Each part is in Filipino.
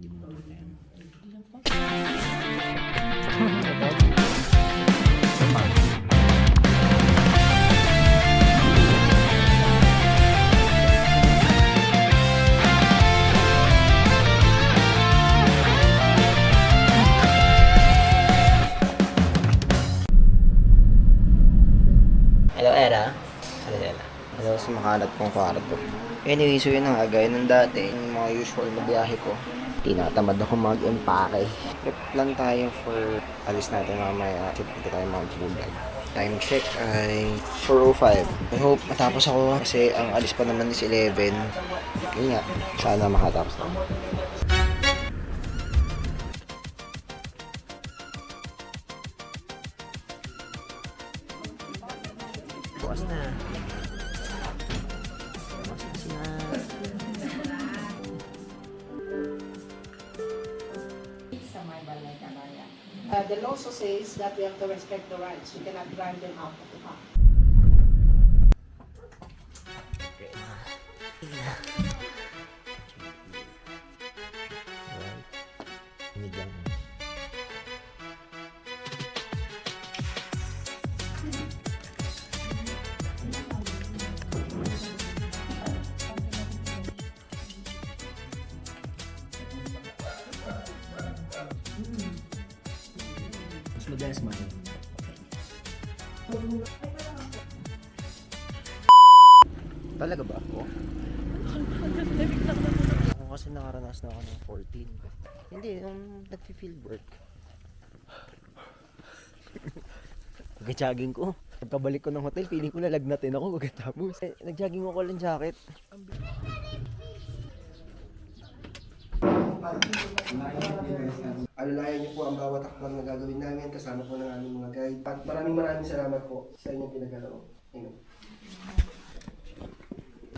Hello, Era. Hello, Era. Hello sa makalat kong kwarto. Anyway, so yun na nga, gaya ng dati, yung mga usual na biyahe ko, tinatamad ako mag-empake. Prep lang tayo for alis natin mamaya. Tip dito tayo Mount Buldag. Time check ay 4.05. I hope matapos ako kasi ang alis pa naman is 11. Yun nga, sana makatapos ako. Uh, the law also says that we have to respect the rights. We cannot drive them out of the car. Mas madalas man. Talaga ba ako? Ako kasi nakaranas na ako ng 14. Hindi, nung nag-field work. Pagka-jogging ko. Pagkabalik ko ng hotel, feeling ko lalagnatin ako pagkatapos. Eh, nag-jogging ako lang jacket. Alalayan niyo po ang bawat akbang na gagawin namin kasama po ng aming mga guide. At maraming maraming salamat po sa inyong pinagalaw. Amen.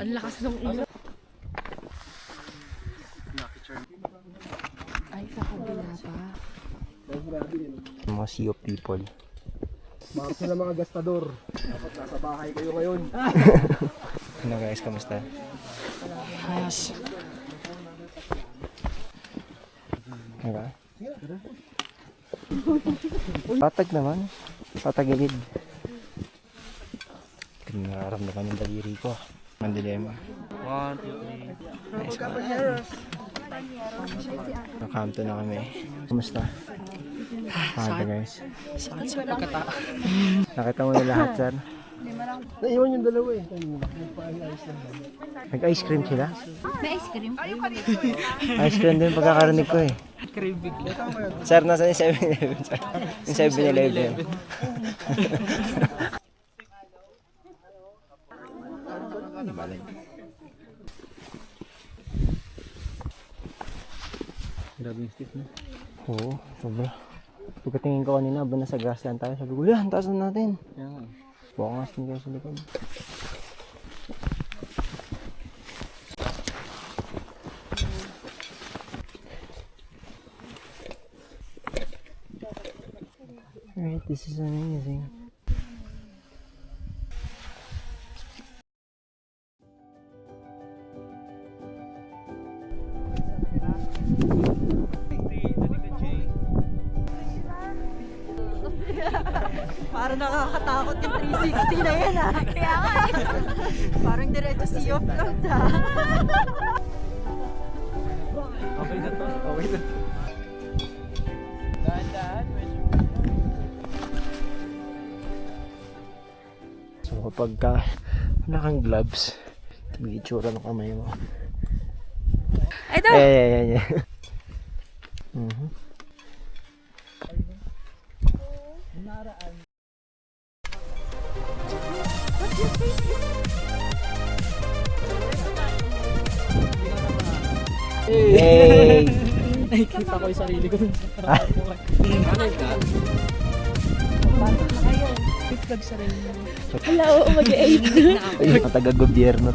Ang lakas ng ulo. Ay, sa kabila pa. Mga sea of people. Mga sila mga gastador. Dapat nasa bahay kayo ngayon. Ano guys, kamusta? Ayos. Diba? Patag naman. Patagilid. Nararamdaman yung daliri ko. Ang dilema. One, two, three. Nice one. Nakamto na kami. Kumusta? Kumusta guys? Sakit sa pagkata. Nakita mo na lahat, sir? Naiwan yung dalawa eh. Nag-ice cream sila? May ice cream? Ice cream din pagkakarinig ko eh. Sir, nasa yung 7-Eleven, sir? Yung 7-Eleven. Grabe yung stiff na. Oo, sobra. Pagkatingin ko kanina, ba nasa grassland tayo, sabi ko, yan, taas na natin. Kaya nga. Bukas din kayo sa likod. Alright, this is amazing. Nakakatakot yung 360 na yan ah. Kaya nga eh. Parang diretso sea of clouds ah. Okay na to. Okay na to. Dahan-dahan. Medyo. So kapag ka wala kang gloves, may itsura ng kamay mo. Ito! Eh, yeah, yeah, yeah. Mhm. Hey! Nakikita ko yung sarili ko dun sa Wala, oo, mag-8. Ay, ang taga-gobyerno.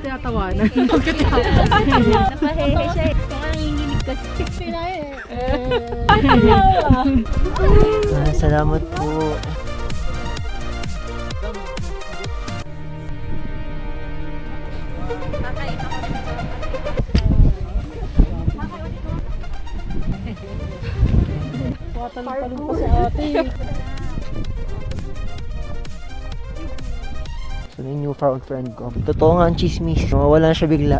Tinatawanan. Napahehe siya eh. Kung ang nanginginig kasi ah, salamat po. Patalong-talong pa si ate. So, yung newfound friend ko. Totoo nga ang chismis. Mawala siya bigla.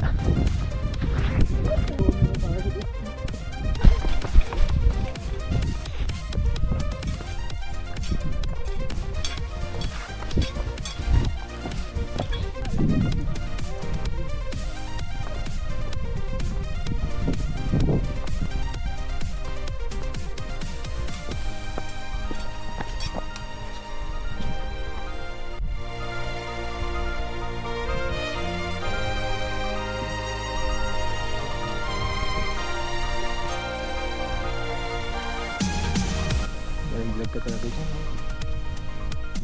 Ka talaga dyan.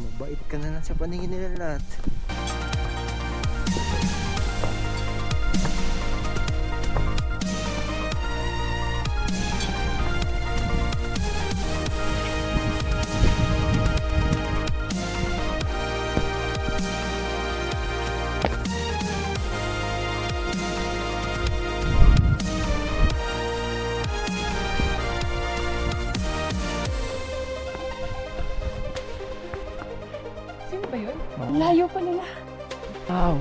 Mabait ka na lang sa paningin nila lahat. Sino ba yun? Layo pa nila. Wow.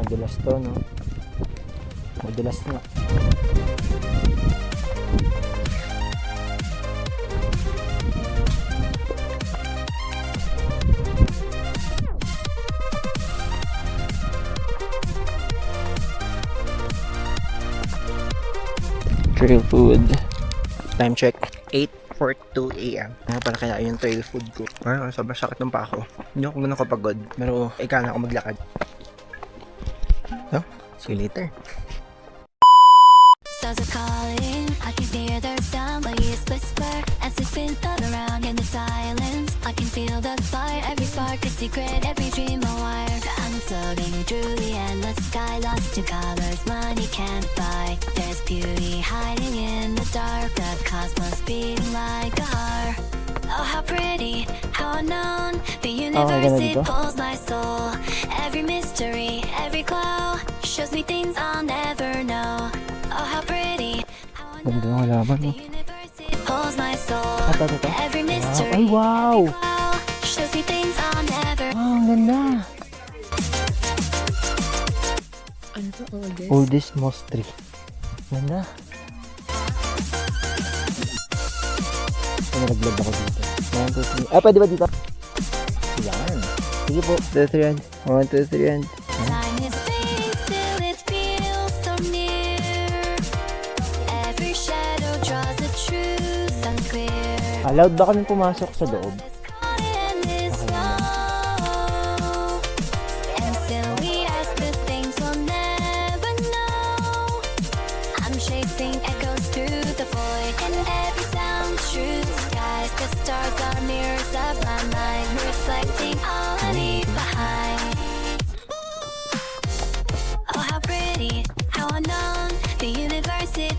Madulas to, no? Madulas na. Time check. 8.42 a.m. Ano pala kaya yung trail food ko? Ay, sobrang sakit ng pa ako. Hindi ako ganun kapagod. Pero, ikaw na ako maglakad. So, see you later. Stars are calling, I can hear their sound, but it's whisper as they spin all around in the silence. I can feel the fire, every spark a secret, every dream a wire. Floating through the endless sky, lost in colors money can't buy. There's beauty hiding in the dark, the cosmos beating like a heart. Oh, how pretty, how unknown. The universe, it pulls my soul. Every mystery, every glow shows me things I'll never know. Oh, how pretty, how unknown. The universe, it pulls my soul. Ito. Every mystery, every glow shows me things I'll never Wow, ang ganda! Ano to? Oldest? Oldest moss tree. Ganda. Ay, nag-vlog ako dito. 1, 2, 3. Ah, pwede ba dito? Yan. Sige po. 2, 3, and. 1, 2, 3, and. Allowed ba kami pumasok sa loob?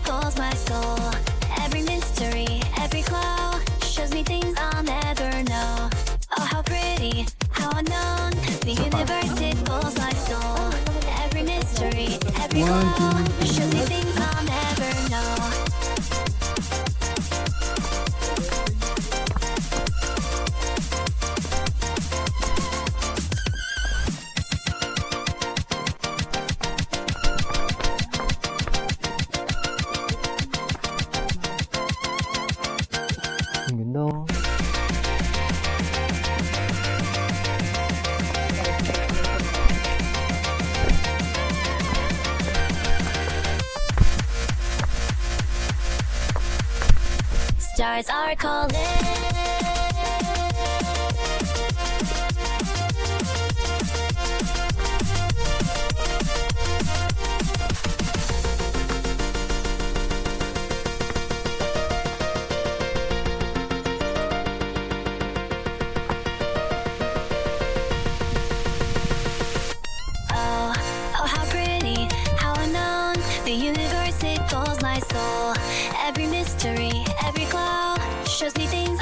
Pulls my soul. Every mystery, every glow shows me things I'll never know. Oh, how pretty, how unknown. The universe, it pulls my soul. Every mystery, every glow shows me things I'll never Ang ganda oh. Stars are calling. The universe, it calls my soul. Every mystery, every glow shows me things